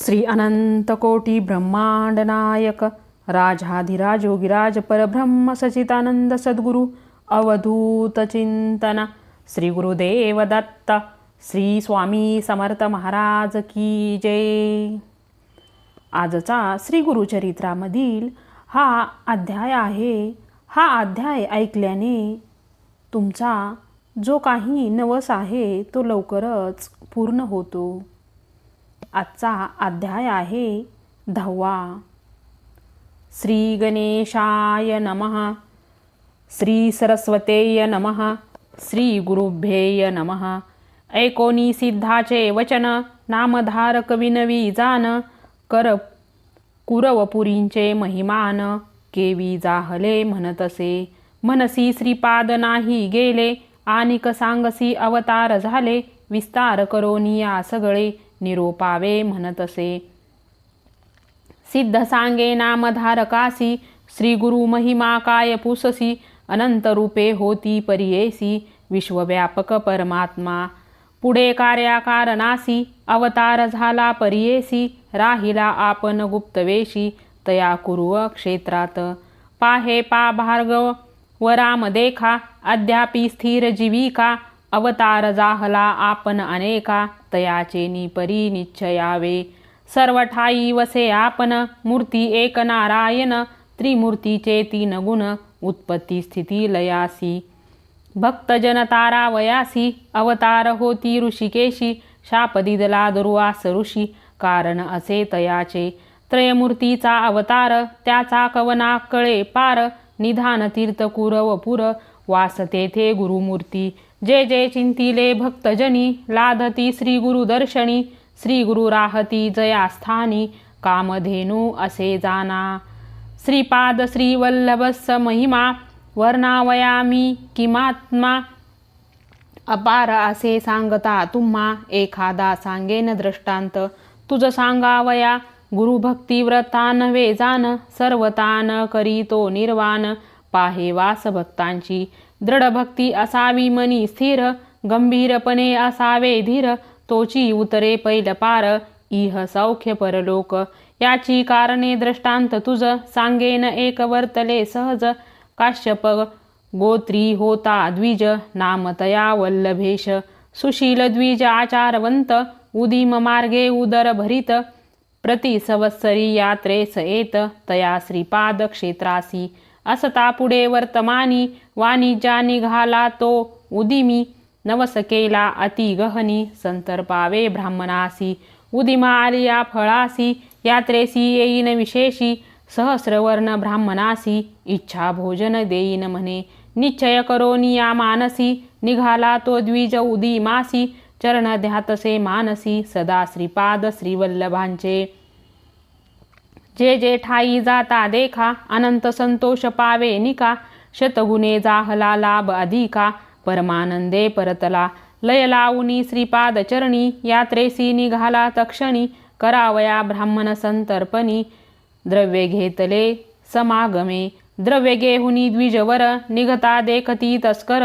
श्री अनंतकोटी ब्रह्मांड नायक राजाधिराज योगिराज परब्रह्म सचितानंद सद्गुरु अवधूत चिंतन श्री गुरुदेव दत्त श्री स्वामी समर्थ महाराज की जय। आजचा श्री गुरुचरित्रामधील हा अध्याय आहे. हा अध्याय ऐकल्याने तुमचा जो काही नवस आहे तो लवकरच पूर्ण होतो. आजचा अध्याय आहे दहावा. श्री गणेशाय नमः. श्री सरस्वतेय नमः. श्री गुरुभ्येय नमः. ऐकोनी सिद्धाचे वचन नामधारक विनवी जान कर कुरवपुरींचे महिमान केवी जाहले म्हणतसे. मनसी श्रीपाद नाही गेले आनिक सांगसी अवतार झाले विस्तार करोनिया सगळे. निरोपावे म्हणतसे सिद्ध सांगे नामधारकासी श्री गुरु महिमा काय पुससी अनंत रूपे होती परियेसी विश्वव्यापक परमात्मा. पुढे कार्याकारणासी अवतार झाला परियेसी राहिला आपण गुप्तवेशी तया कुरुव क्षेत्रात. पाहे पा भार्गव वराम देखा अद्यापि स्थिर जीविका अवतार जाहला आपण अनेका. तयाचे निपरी निश्चयावे. सर्व ठाई वसे आपण मूर्ती एक नारायण त्रिमूर्तीचे तीन गुण उत्पत्ती स्थिती लयासी. भक्तजन तारावयासी अवतार होती ऋषिकेशी शापदिदला दुर्वास ऋषी कारण असे तयाचे. त्रयमूर्तीचा अवतार त्याचा कवना कळे पार निधान तीर्थ कुरव पुर वास तेथे गुरुमूर्ती. जे जे चिंतिले भक्तजनी लाधती श्री गुरुदर्शनी श्री गुरु राहती जयास्थानी कामधेनू असे जाना। श्रीपाद श्रीवल्लभस महिमा वर्णावयामी किमात्मा। अपार असे सांगता तुम्हा एखादा सांगेन दृष्टांत। तुझ सांगावया गुरु व्रता नव्हे जान सर्वतान करीतो निर्वाण। पाहे वास भक्तांची दृढ भक्ती असावी मनी स्थिर गंभीरपणे असावे धीर तोची उतरे पैल पार इह सौख्य परलोक याची कारणे दृष्टांत तुझ सांगेन एक वर्तले सहज काश्यप गोत्री होता द्विज नामतया वल्लभेश सुशील द्विज आचारवंत उदिम मार्गे उदर भरित प्रतिसवत्सरी यात्रेस येत तया श्रीपाद क्षेत्रासी असता पुढे वर्तमानी वाणिज्या निघाला तो उदिमी नवसकेला अति गहनी संतर्पावे ब्राह्मणासी उदिमा आलिया फळासी यात्रेसी येईन विशेषी सहस्रवर्ण ब्राह्मणासी इच्छा भोजन देईन म्हणे. निश्चय करोनिया मानसी निघाला तो द्विज उदिमासी चरण ध्यातसे मानसी सदा श्रीपाद श्रीवल्लभांचे. जे जे ठाई जाता देखा अनंत संतोष पावे निका शतगुणे जाहला लाभ अधिका परमानंदे परतला लय लावणी श्रीपाद चरणी यात्रेसी निघाला तक्षणी करावया ब्राह्मण संतर्पणी द्रव्ये घेतले समागमे द्रव्य घेहुनी द्विजवर निघता देखती तस्कर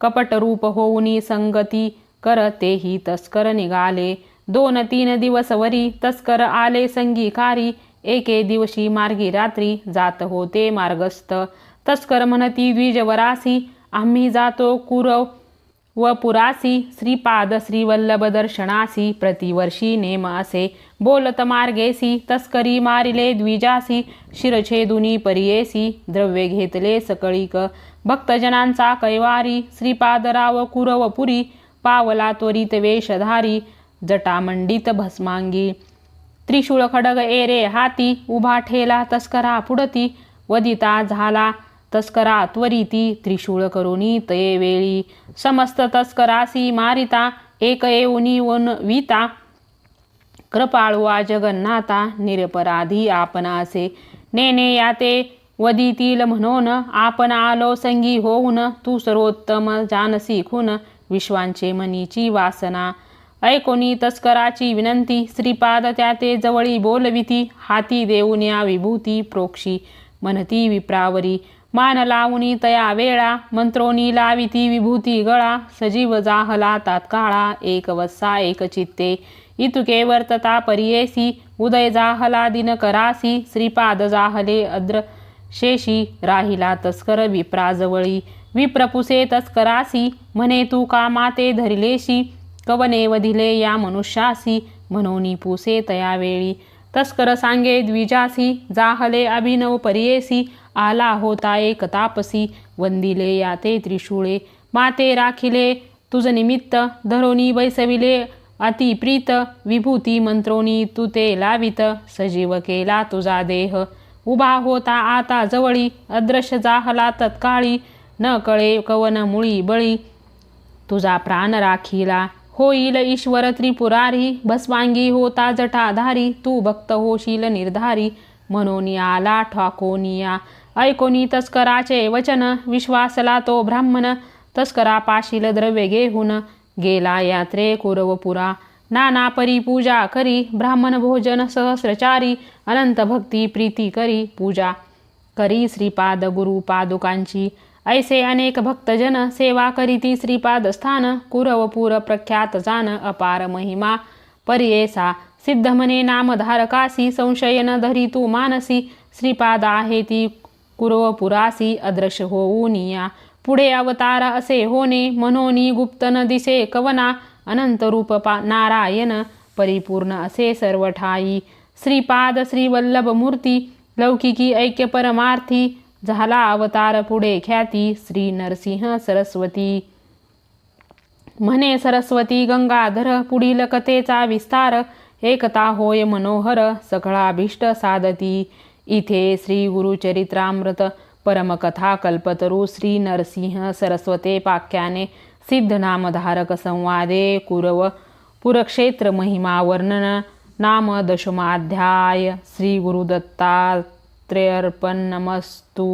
कपटरूप होऊनी संगती कर तेही तस्कर निघाले दोन तीन दिवस वरी तस्कर आले संगीकारी एके दिवशी मार्गी रात्री जात होते मार्गस्थ. तस्कर म्हणती द्विजवरासी आम्ही जातो कुरव व पुरासी. श्रीपाद श्रीवल्लभ दर्शनासी प्रतिवर्षी नेम असे. बोलत मार्गेसी तस्करी मारिले द्विजासी. शिरछेदुनी परियेसी द्रव्ये घेतले सकळीक. भक्तजनांचा कैवारी श्रीपादराव कुरवपुरी पावला त्वरित वेशधारी जटामंडित भस्मांगी. त्रिशूळ खडग एरे हाती उभा ठेला तस्करा पुढती वदिता झाला तस्करा त्वरिती त्रिशूळ करुणी तये वेळी. समस्त तस्करासी मारिता एक येऊनी वन विता. कृपाळुआ जगन्नाथा निरपराधी आपण असे नेने याते वदितील म्हणून आपण आलो संगी होऊन तू सर्वोत्तम जानसी खून विश्वांचे मनीची वासना. ऐकोनी तस्कराची विनंती. श्रीपाद त्या ते जवळी बोलविती. हाती देऊन या विभूती प्रोक्षी. म्हणती विप्रावरी. मान लावणी तया वेळा. मंत्रोनी लाविती विभूती गळा. सजीव जाहला तात्काळा. एक वत्सा एक चित्ते. इतुके वर्तता परियेसी. उदय जाहला दिन करासी. श्रीपाद जाहले अद्र शेषी. राहिला तस्कर विप्राजवळी. विप्रपुसे तस्करासी. म्हणे तू का माते धरिलेशी. कवने वधिले या मनुष्यासी? म्हणून पुसे तयावेळी. तस्कर सांगे द्विजासी जाहले अभिनव परियेसी आला होता एक तापसी वंदिले या ते त्रिशूळे. माते राखिले तुझ निमित्त धरोनी बैसविले अतिप्रीत विभूती मंत्रोनी तू ते लावित सजीव केला तुझा देह. उभा होता आता जवळी अदृश्य जाहला तत्काळी न कळे कवन मुळी बळी तुझा प्राण राखीला. होईल ईश्वर त्रिपुरारी भस्वांगी होता जटाधारी तू भक्त होशील निर्धारी म्हणून आला ठाकोनिया ऐकोनी तस्कराचे वचन विश्वासला तो ब्राह्मण तस्करा पाशील द्रव्य घेऊन गेला यात्रे कुरवपुरा। नाना परी पूजा करी ब्राह्मण भोजन सहस्रचारी अनंत भक्ती प्रीती करी पूजा। करी श्रीपाद गुरु पादुकांची ऐसे अनेक भक्तजन सेवा करीती श्रीपाद स्थान कुरवपूर प्रख्यात जान अपार महिमा. पर्येसा सिद्ध म्हणे नामधारकासी संशयन न धरी तू मानसी. श्रीपाद आहे ती कुरवपुरासी अदृश्य होऊनिया पुढे अवतार असे होणे मनोनी गुप्त न दिसे कवना. अनंतरूप पा नारायण परिपूर्ण असे सर्व ठाई. श्रीपाद श्रीवल्लभ मूर्ती लौकिकी ऐक्य परमार्थी. झाला अवतार पुढे ख्याती श्री नरसिंह सरस्वती. म्हणे सरस्वती गंगाधर पुढील कथेचा विस्तार. एकता होय मनोहर सकळाभीष्ट साधती इथे श्री गुरुचरित्रामृत परमकथा कल्पतरू श्री नरसिंह सरस्वते पाख्याने सिद्धनामधारक संवादे कुरव पुरक्षेत्र महिमा वर्णन. नाम दशमाध्याय श्री गुरुदत्तात्रेयर्पणमस्तु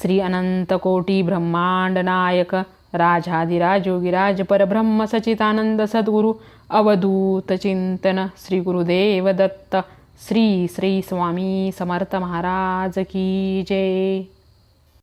श्री अनंतकोटी ब्रह्मांड नायक राजाधिराज परब्रह्म सचितानंद सद्गुरु अवधूत चिंतन श्री गुरुदेव दत्त श्री श्री स्वामी समर्थ महाराज की जय।